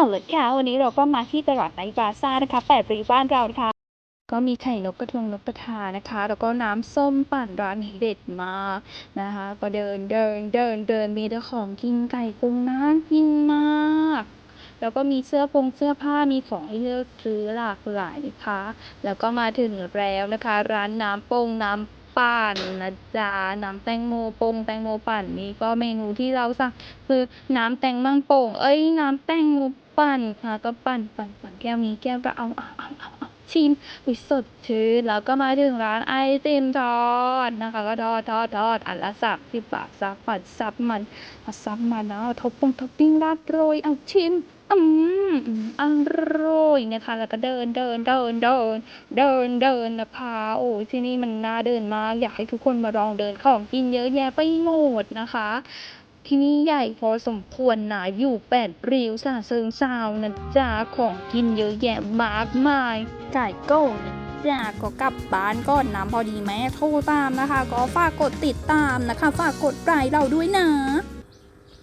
เอาเลยค่ะ วันนี้เราก็มาที่ตลาดไนบาซ่านะคะแปดริ้วบ้านเรานะคะ ก็มีไข่นกกระทงนกกระทานะคะ แล้วก็น้ำส้มปั่นร้านเด็ดมากนะคะ ก็เดินเดินเดินเดินมีแต่ของกินไก่ปรุงน่ากินมากแล้วก็มีเสื้อผงเสื้อผ้ามีของให้เลือกซื้อหลากหลายนะคะ แล้วก็มาถึงแล้วนะคะ ร้านน้ำปงน้ำปั่นนะจ๊ะน้ำแตงโมปงแตงโมปั่นนี่ก็เมนูที่เราสั่งคือน้ำแตงมังโป่งเอ้ยน้ำแตงโม ปั่นค่ะก็ปั่นปั่นปั่นแก้วนี้แก้วก็เอาเอาเอาเอาเอาชิมอุ้ยสดชื่นแล้วก็มาถึงร้านไอติมทอดนะคะ ก็ทอดทอดทอดอันละสามสิบบาทซับปัดซับมันซับมันเอาท็อปปงท็อปปิ้งราดโรยเอาชิมอืมอร่อยนะคะแล้วก็เดินเดินเดินเดินเดินเดินนะคะโอ้ที่นี่มันน่าเดินมากอยากให้ทุกคนมาลองเดินของกินเยอะแยะไปหมดนะคะ ที่นี่ใหญ่พอสมควรนะอยู่แปดริ้วสาเซิงซาวนะจ๊ะของกินเยอะแยะมากมายไก่โก้นะจ๊ะก็กลับบ้านก่อนน้ำพอดีแม่โทรตามนะคะ ก็ฝากกดติดตามนะคะ ฝากกดไลค์เราด้วยนะ